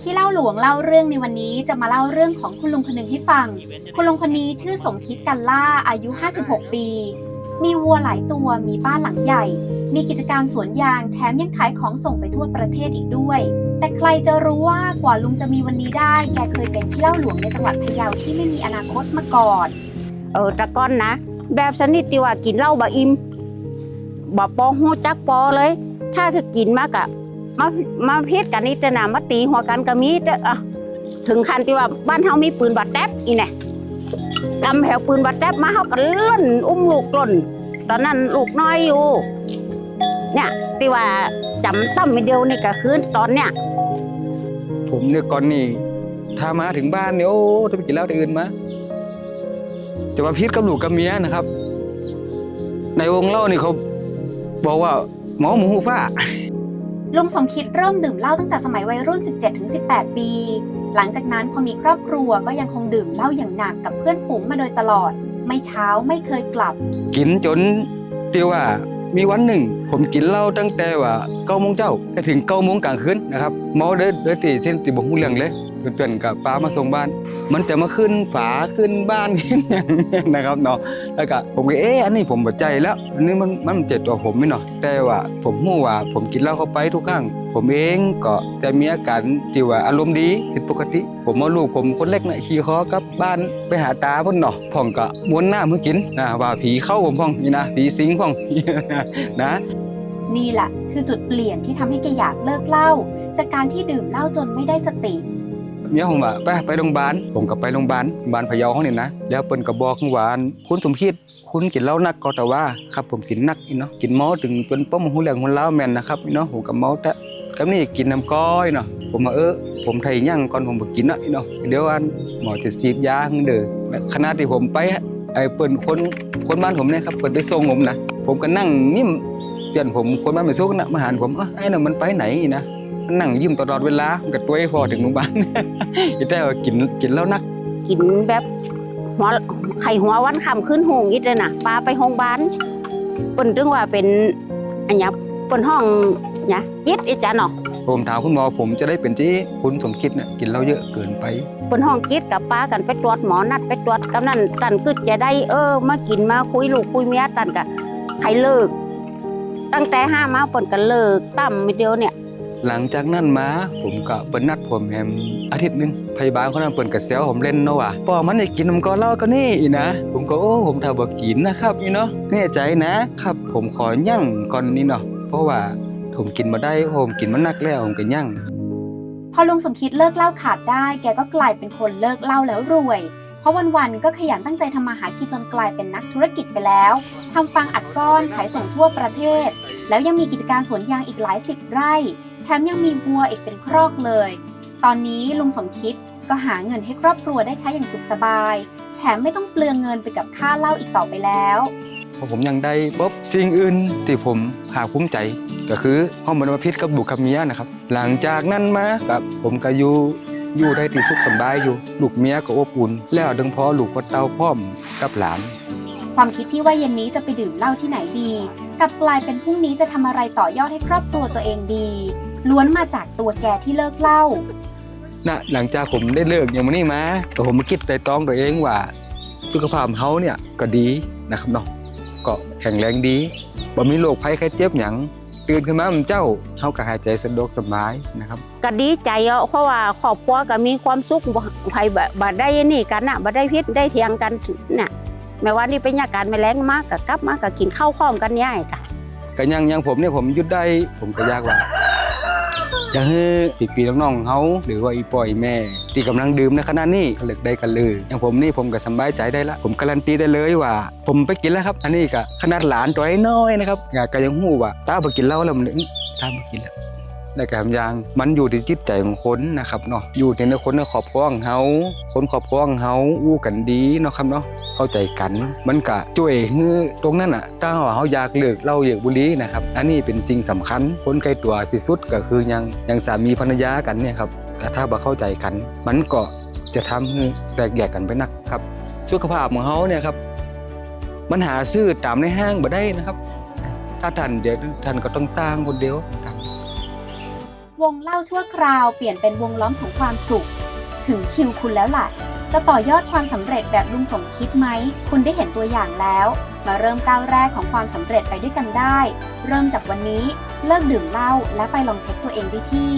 ที่เล่าหลวงเล่าเรื่องในวันนี้จะมาเล่าเรื่องของคุณลุงคนหนึ่งให้ฟัง คุณลุงคนนี้ชื่อสมคิดกันล่าอายุ 56 ปี มีวัวหลายตัวมีบ้านหลังใหญ่ มีกิจการสวนยางแถมยังขายของส่งไปทั่วประเทศอีกด้วย แต่ใครจะรู้ว่ากว่าลุงจะมีวันนี้ได้ แกเคยเป็นที่เล่าหลวงในจังหวัดพะเยาที่ไม่มีอนาคตมาก่อน เออแตะก้อนนะ แบบสนิทที่ว่ากินเหล้าบะอิ่มบ่ปอหูจักปอเลย ถ้าคือกินมากอะ มามาพิษกันนี่แต่นะมาตีหัวกันก็มีแต่อะถึงขั้นที่ว่าบ้านเฮามีปืนบัดแตบอีแน่กำแถวปืนบัดแตบมาเฮาก็เล่นอุ้มลูกกล่น ตอนนั้นลูกน้อยอยู่ เนี่ยที่ว่าจำตั้มเดียวนี่ก็คือตอนเนี้ยผมเนี่ยก่อนนี่ถ้ามาถึงบ้านเนี่ยโอ้ถ้าไปกินเหล้าที่อื่นมาจะมาพิษกับลูกกับเมียนะครับ ในวงเล่านี่เขาบอกว่าหมอหมูหูผ้า ลุงสมคิดเริ่มดื่มเหล้าตั้งแต่สมัยวัยรุ่น 17-18 ปี หลังจากนั้นพอมีครอบครัวก็ยังคงดื่มเหล้าอย่างหนักกับเพื่อนฝูงมาโดยตลอด ไม่เช้าไม่เคยกลับ กินจนที่ว่ามีวันหนึ่ง ผมกินเหล้าตั้งแต่ว่าเก้าโมงเจ้าไปถึงเก้าโมงกลางคืนนะครับเมาเด้อเด้อตีเช่นตีบอกหูเรื่องเลย เพื่อนๆกับป้ามาส่งบ้าน มันจะมาขึ้นฝาขึ้นบ้านขึ้นอย่างเงี้นะครับเนาะแล้วก็ผมก็เอ๊ะอันนี้ผมบดใจแล้วอันนี้มันมันเจ็บตัวผมไม่เนาะแต่ว่าผมหู้ว่าผมกินเหล้าเข้าไปทุกครั้งผมเองก็จะมีอาการที่ว่าอารมณ์ดีผิดปกติ ผมเอาลูกผมคนเล็กน่ะขี่คอกับบ้านไปหาตาพ่นเนาะพ่องก็ม้วนหน้ามือกินนะว่าผีเข้าผมพ่องนี่นะผีสิงพ่องนะนี่แหละคือจุดเปลี่ยนที่ทำให้แกอยากเลิกเหล้าจากการที่ดื่มเหล้าจนไม่ได้สติ เมียผมว่าไปไปโรงพยาบาลผมก็ไปโรงพยาบาลโรงพยาบาลพะเยาเขาเนี่ยนะแล้วเปิ้นก็บอกว่าคุณสมคิดคุณกินเหล้านักก็แต่ว่าครับผมกินนักอีเนาะกินเมาถึงจนป้อมหูเหลืองหูเล้าแม่นนะครับอีเนาะผมก็เมาแต่กับนี่กินน้ำก้อยเนาะผมว่าเออผมไทยย่างก่อนผมบ่กินอะอีเนาะเดี๋ยวอันหมอจะฉีดยาให้เด้อขณะที่ผมไปไอ้เปิ้นคนคนบ้านผมเนี่ยครับเปิ้นไปส่งผมนะผมก็นั่งยิ้มเปลี่ยนผมคนบ้านไปส่งนะมาหาผมเออไอ้น่ะมันไปไหนนะ นนั่งยิ้มตลอดเวลามันก็ตัวให้พอถึงโรงพยาบาลอีแต่ว่ากินกินแล้วนัก กินแบบหัวไข่หัววันคำขึ้นหงอีกเลยนะปลาไปโรงพยาบาลเปิ้นถึงว่าเป็นอันเนี้ยเปิ้นห้องเนี่ยจิตอีจ้ะเนาะผมถามคุณหมอผมจะได้เป็นที่คุณสมคิดเนี่ยกินเหล้าเยอะเกินไปเปิ้นห้องจิตกับป้ากันไปตรวจหมอนัดไปตรวจกำนันตันกึดจะได้เออมากินมาคุยลูกคุยเมียตันกะใครเลิก ตั้งแต่ห้ามาเปิ้นก็เลิกตั้มเดียวเนี่ย หลังจากนั้นมาผมก็เปิ้นนัดผมแฮมอาทิตย์หนึงพยาบาลคนนั้นเปิ้นก็แซวผมเล่นเนาะว่าป้อมันได้กินน้ำก้อนเล้าก็นี่อีนะ ผมก็โอ้ผมถ้าบ่กินนะครับอีเนาะแน่ใจนะครับ ผมขอยั่งก่อนนี่เนาะเพราะว่าผมกินมาได้ผมกินมานักแล้วผมก็ยั่งพอลุงสมคิดเลิกเหล้าขาดได้ แกก็กลายเป็นคนเลิกเหล้าแล้วรวย เพราะวันๆก็ขยันตั้งใจทำมาหากินจนกลายเป็นนักธุรกิจไปแล้วทำฟางอัดก้อนขายส่งทั่วประเทศ แล้วยังมีกิจการสวนยางอีกหลายสิบไร่ แถมยังมีวัวอีกเป็นครอกเลย ตอนนี้ลุงสมคิดก็หาเงินให้ครอบครัวได้ใช้อย่างสุขสบาย แถมไม่ต้องเปลืองเงินไปกับค่าเหล้าอีกต่อไปแล้วพอผมยังได้ปุ๊บสิ่งอื่นที่ผมภาคภูมิใจ ก็คือห้องมนพิษกับบุคคเมียนะครับ หลังจากนั้นมากับผมก็อยู่อยู่ได้ที่สุขสำบายอยู่ ลูกเมียก็อบอุ่นแล้วดึงพอลูกพ่อเต้าพร้อมกับหลานความคิดที่ว่าเย็นนี้จะไปดื่มเหล้าที่ไหนดี กลับกลายเป็นพรุ่งนี้จะทำอะไรต่อยอดให้ครอบครัวตัวเองดี ล้วนมาจากตัวแกที่เลิกเหล้า นะหลังจากผมได้เลิกอย่างวันนี้มาแต่ผมมาคิดไตร่ตรองตัวเองว่า สุขภาพเขาเนี่ยก็ดีนะครับเนาะก็แข็งแรงดีบ่มีโรคภัยไข้เจ็บหยังตื่นขึ้นมามันเจ้าเฮาก็หายใจสะดวกสบายนะครับ ก็ดีใจอะเพราะว่าครอบครัวก็มีความสุขบ่ใครบ่บ่ได้นี่กันน่ะบ่ได้พิษได้เถียงกันน่ะแม้ว่านี่เป็นยาการไม่แรงมากก็กลับมาก็กินข้าวพร้อมกันย่ายกะ ก็ยังยังผมเนี่ยผมหยุดได้ผมก็อยากว่า อยากให้ปีปีน้องๆเขาหรือว่าอีปอยแม่ ที่กำลังดื่มในขณะนี้ก็เลิกได้กันเลยอย่างผมนี่ผมก็สบายใจได้ละผมการันตีได้เลยว่า ผมไปกินแล้วครับ อันนี้ก็ขนาดหลานตัวน้อยนะครับก็ยังหู้ว่าตาไปกินเหล้าแล้วมันตาไปกินแล้ว และการยางมันอยู่ที่จิตใจของคนนะครับเนาะอยู่ในคนในครอบครัวของเฮาคนครอบครัวของเฮาอู้กันดีเนาะครับเนาะเข้าใจกัน มันก็ช่วยให้ตรงนั้นอะถ้าว่าเฮาอยากเลิกเล้าเลิกบุหรี่นะครับอันนี้เป็นสิ่งสำคัญ คนใกล้ตัวที่สุดก็คือยังยังสามีภรรยากันเนี่ยครับแต่ถ้าบ่เข้าใจกัน มันก็จะทำให้แตกแยกกันไปนักครับสุขภาพของเฮาเนี่ยครับมันหาซื้อตามในห้างบ่ได้นะครับ ถ้าท่านเดี๋ยวท่านก็ต้องสร้างคนเดียวครับ วงเล่าชั่วคราวเปลี่ยนเป็นวงล้อมของความสุข ถึงคิวคุณแล้วล่ะ จะต่อยอดความสำเร็จแบบลุงสมคิดไหม คุณได้เห็นตัวอย่างแล้ว มาเริ่มก้าวแรกของความสำเร็จไปด้วยกันได้ เริ่มจากวันนี้ เลิกดื่มเหล้าและไปลองเช็คตัวเองได้ที่